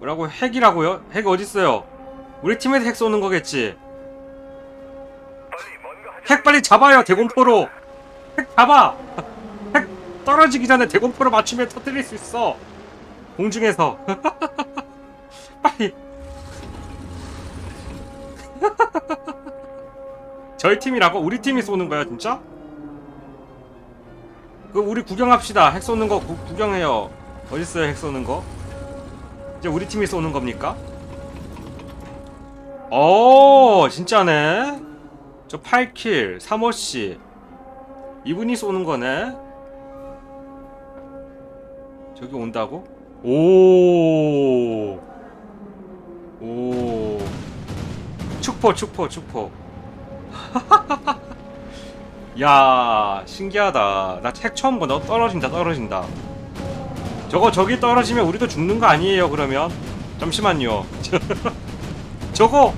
뭐라고 핵이라고요? 핵 어딨어요? 우리 팀에서 핵 쏘는 거겠지? 핵 빨리 잡아요 대공포로 핵 잡아 핵 떨어지기 전에 대공포로 맞추면 터뜨릴 수 있어 공중에서 빨리 저희 팀이라고? 우리 팀이 쏘는 거야 진짜? 그 우리 구경합시다 핵 쏘는 거 구, 구경해요 어딨어요 핵 쏘는 거? 이제 우리 팀이 쏘는 겁니까? 어 진짜네 저 8킬 3호씨 이분이 쏘는 거네 저기 온다고? 오. 오. 축포, 축포, 축포. 야, 신기하다. 나 책 처음 보다. 떨어진다, 떨어진다. 저거 저기 떨어지면 우리도 죽는 거 아니에요, 그러면? 잠시만요. 저거.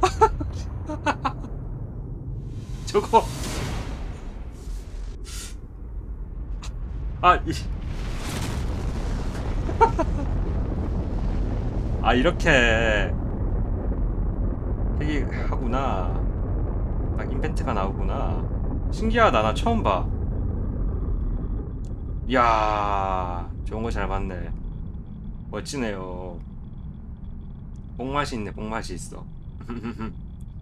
저거. 아, 이. 아 이렇게 핵이 하구나 딱 임팩트가 나오구나 신기하다 나 처음 봐 이야 좋은 거 잘 봤네. 멋지네요. 뽕맛이 있네 뽕맛이 있어